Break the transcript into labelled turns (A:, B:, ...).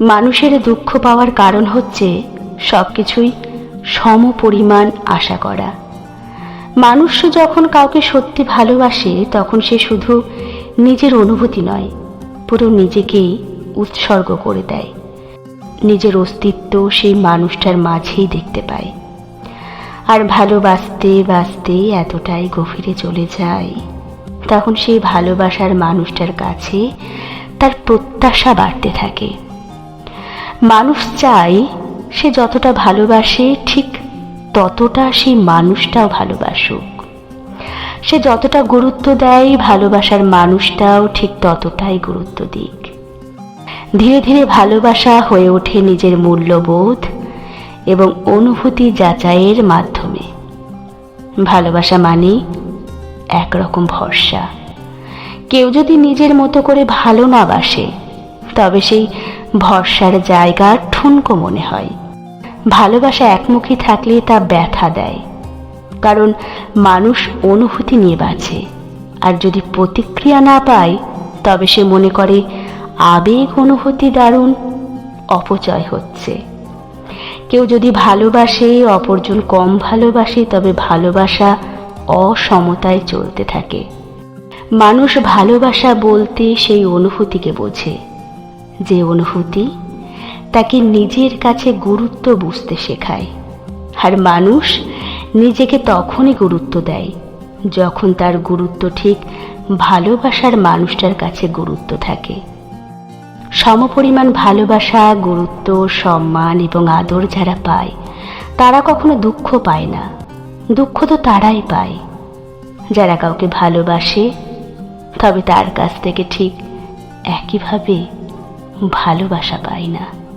A: মানুষের দুঃখ পাওয়ার কারণ হচ্ছে সব কিছুই সম পরিমাণ আশা করা। মানুষ যখন কাউকে সত্যি ভালোবাসে, তখন সে শুধু নিজের অনুভূতি নয়, পুরো নিজেকেই উৎসর্গ করে দেয়। নিজের অস্তিত্ব সেই মানুষটার মাঝেই দেখতে পায়। আর ভালোবাসতে বাসতে এতটাই গভীরে চলে যায়। তখন সেই ভালোবাসার মানুষটার কাছে তার প্রত্যাশা বাড়তে থাকে। মানুষ চায় সে যতটা ভালোবাসে, ঠিক ততটা সেই মানুষটাও ভালোবাসুক। সে যতটা গুরুত্ব দেয়, ভালোবাসার মানুষটাও ঠিক ততটাই গুরুত্ব দিক। ধীরে ধীরে ভালোবাসা হয়ে ওঠে নিজের মূল্যবোধ এবং অনুভূতি যাচাইয়ের মাধ্যমে। ভালোবাসা মানে একরকম ভরসা। কেউ যদি নিজের মতো করে ভালো না বাসে, তবে সেই ভরসার জায়গা ঠুনকো মনে হয়। ভালোবাসা একমুখী থাকলে তা ব্যথা দেয়। কারণ মানুষ অনুভূতি নিয়ে বাঁচে। আর যদি প্রতিক্রিয়া না পায়, তবে সে মনে করে, আবেগ অনুভূতি দারুণ, অপচয় হচ্ছে। কেউ যদি ভালোবাসে, অপরজন কম ভালোবাসে, তবে ভালোবাসা অসমতায় চলতে থাকে। মানুষ ভালোবাসা বলতে সেই অনুভূতিকে বোঝে। যে অনুভূতি তাকে নিজের কাছে গুরুত্ব বুঝতে শেখায়। আর মানুষ নিজেকে তখনই গুরুত্ব দেয়, যখন তার গুরুত্ব ঠিক ভালোবাসার মানুষটার কাছে গুরুত্ব থাকে। সমপরিমাণ ভালোবাসা, গুরুত্ব, সম্মান এবং আদর যারা পায়, তারা কখনো দুঃখ পায় না। দুঃখ তো তারাই পায়। যারা কাউকে ভালোবাসে, তবে তার কাছ থেকে ঠিক একইভাবে ভালোবাসা পাই না।